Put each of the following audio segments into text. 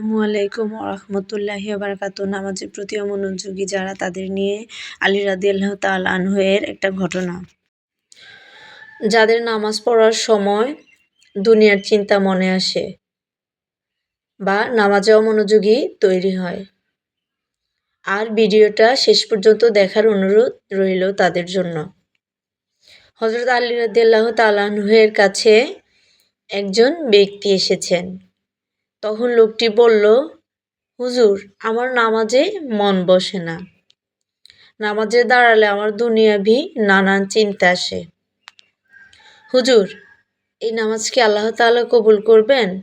আসসালামু আলাইকুম রহমতুল্লাহি বারাকাত নামাজের প্রতি অমনোযোগী যারা, তাদের নিয়ে আলী রাদি আল্লাহ তাল আনহের একটা ঘটনা। যাদের নামাজ পড়ার সময় দুনিয়ার চিন্তা মনে আসে বা নামাজে অমনোযোগী তৈরি হয়। আর ভিডিওটা শেষ পর্যন্ত দেখার অনুরোধ রইল তাদের জন্য। হজরত আলী রাদি আল্লাহ তালানহের কাছে একজন ব্যক্তি এসেছেন। তখন লোকটি বলল, হুজুর, আমার নামাজে মন বসে না। নামাজে দাঁড়ালে আমার দুনিয়াভি নানান চিন্তা আসে। হুজুর, এই নামাজ কি আল্লাহ তাআলা কবুল করবেন?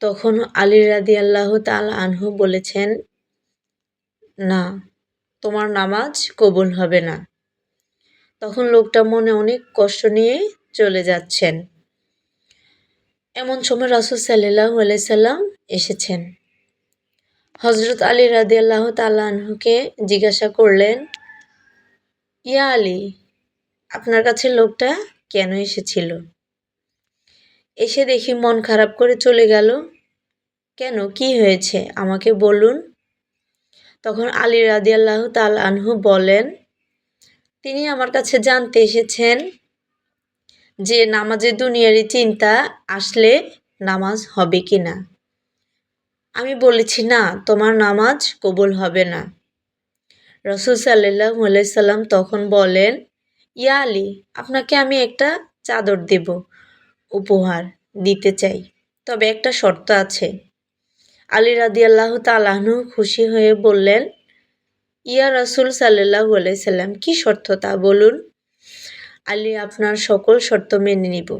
তখন আলী রাদি আল্লাহ তাআলা আনহু বলেছেন, না, তোমার নামাজ কবুল হবে না। তখন লোকটা মনে অনেক কষ্ট নিয়ে চলে যাচ্ছেন। এমন সময় রাসুল সাল্লাহ আলাইসাল্লাম এসেছেন। হজরত আলী রাদি আল্লাহ তাল্লাহকে জিজ্ঞাসা করলেন, ইয়া আলী, আপনার কাছে লোকটা কেন এসেছিল? এসে দেখি মন খারাপ করে চলে গেল। কেন? কি হয়েছে? আমাকে বলুন। তখন আলী রাদি আল্লাহ তাল আনহু বলেন, তিনি আমার কাছে জানতে এসেছেন যে নামাজের দুনিয়ারই চিন্তা আসলে নামাজ হবে কি না? আমি বলেছি, না, তোমার নামাজ কবুল হবে না। রসুল সাল্লাহ সাল্লাম তখন বলেন, ইয়া আলী, আপনাকে আমি একটা চাদর দেব, উপহার দিতে চাই, তবে একটা শর্ত আছে। আলী রাদি আল্লাহ তালাহনু খুশি হয়ে বললেন, ইয়া রসুল সাল্লাহ সাল্লাম, কি শর্ত তা বলুন। আলী আপনার সকল শর্ত মেনে নিব।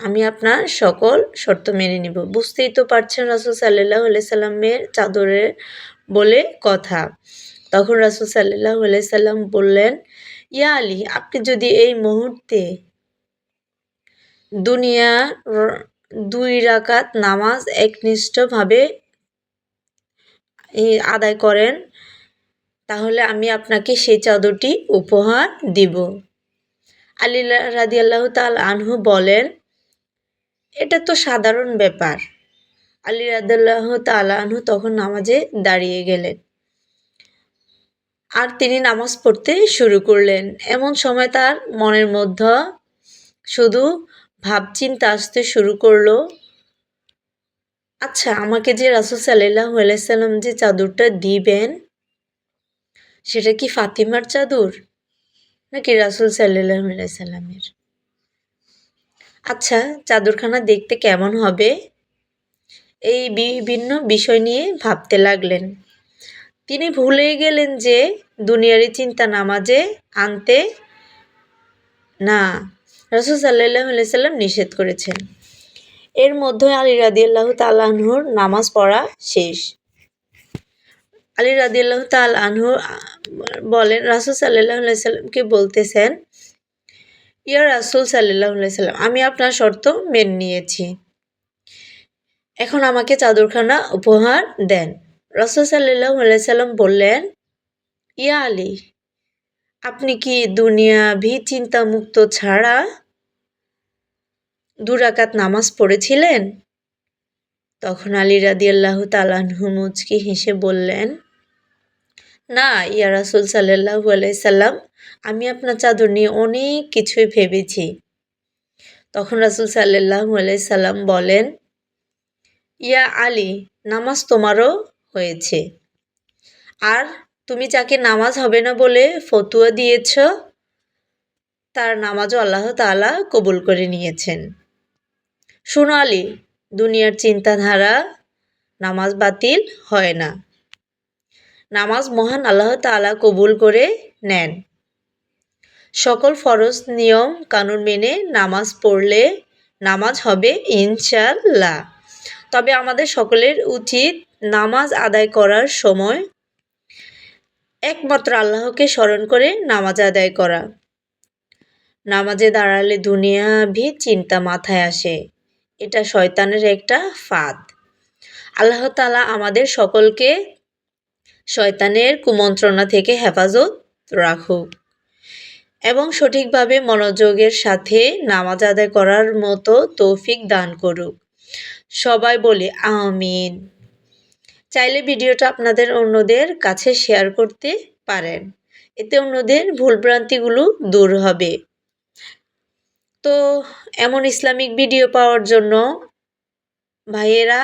আমি আপনার সকল শর্ত মেনে নিব। বুঝতেই তো পারছেন রাসুল সাল্লাহ সাল্লামের চাদরের বলে কথা। তখন রাসুল সাল্লাহ সাল্লাম বললেন, ইয়া আলী, আপনি যদি এই মুহূর্তে দুনিয়া দুই রাকাত নামাজ একনিষ্ঠভাবে আদায় করেন, তাহলে আমি আপনাকে সেই চাদরটি উপহার দিব। আলী রাদি আল্লাহ তাল আনহু বলেন, এটা তো সাধারণ ব্যাপার। আলী রাদাল্লাহ তাল আনহু তখন নামাজে দাঁড়িয়ে গেলেন। আর তিনি নামাজ পড়তে শুরু করলেন। এমন সময় তার মনের মধ্যে শুধু ভাবচিন্তা আসতে শুরু করল আচ্ছা আমাকে যে রাসুল সাল্লাহ সাল্লাম যে চাদরটা দিবেন, সেটা কি ফাতিমার চাদর? নাকি রাসুল সাল্লাহ সাল্লামের? আচ্ছা চাদরখানা দেখতে কেমন হবে? এই বিভিন্ন বিষয় নিয়ে ভাবতে লাগলেন। তিনি ভুলে গেলেন যে দুনিয়ারি চিন্তা নামাজে আনতে না, রসুল সাল্লাহ সাল্লাম নিষেধ করেছেন। এর মধ্যে আলী রাদিয়াল্লাহ তালাহুর নামাজ পড়া শেষ। আলী রাদিয়াল্লাহ তাল আনহু বলেন, রাসুল সাল্লাহ সাল্লামকে বলতেছেন, ইয়া রাসুল সাল্লাহ সাল্লাম আমি আপনার শর্ত মেনে নিয়েছি। এখন আমাকে চাদরখানা উপহার দেন। রসুল সাল্লাহ সাল্লাম বললেন, ইয়া আলী, আপনি কি দুনিয়া ভি চিন্তামুক্ত ছাড়া দুরাকাত নামাজ পড়েছিলেন? তখন আলী রাদি আল্লাহ তালাহু মুচকি হেসে বললেন না, ইয়া রাসুল সাল্লাহ আলাইসাল্লাম আমি আপনার চাদর নিয়ে অনেক কিছুই ভেবেছি। তখন রাসুল সাল্লাহ আলাইসাল্লাম বলেন, ইয়া আলী, নামাজ তোমারও হয়েছে। আর তুমি যাকে নামাজ হবে না বলে ফতুয়া দিয়েছ, তার নামাজও আল্লাহ তালা কবুল করে নিয়েছেন। শোনো আলী, দুনিয়ার চিন্তাধারা নামাজ বাতিল হয় না। নামাজ মহান আল্লাহ তালা কবুল করে নেন। সকল ফরজ, নিয়ম, কানুন মেনে নামাজ পড়লে নামাজ হবে ইনশাল্লাহ তবে আমাদের সকলের উচিত নামাজ আদায় করার সময় একমাত্র আল্লাহকে স্মরণ করে নামাজ আদায় করা। নামাজে দাঁড়ালে দুনিয়া ভি চিন্তা মাথায় আসে, এটা শয়তানের একটা ফাঁদ। আল্লাহ তালা আমাদের সকলকে শয়তানের কুমন্ত্রণা থেকে হেফাজত রাখুক। এবং সঠিকভাবে মনোযোগের সাথে নামাজ আদায় করার মতো তৌফিক দান করুক। সবাই বলি আমিন। চাইলে ভিডিওটা আপনাদের অন্যদের কাছে শেয়ার করতে পারেন। এতে অন্যদের ভুলভ্রান্তিগুলো দূর হবে। তো এমন ইসলামিক ভিডিও পাওয়ার জন্য ভাইয়েরা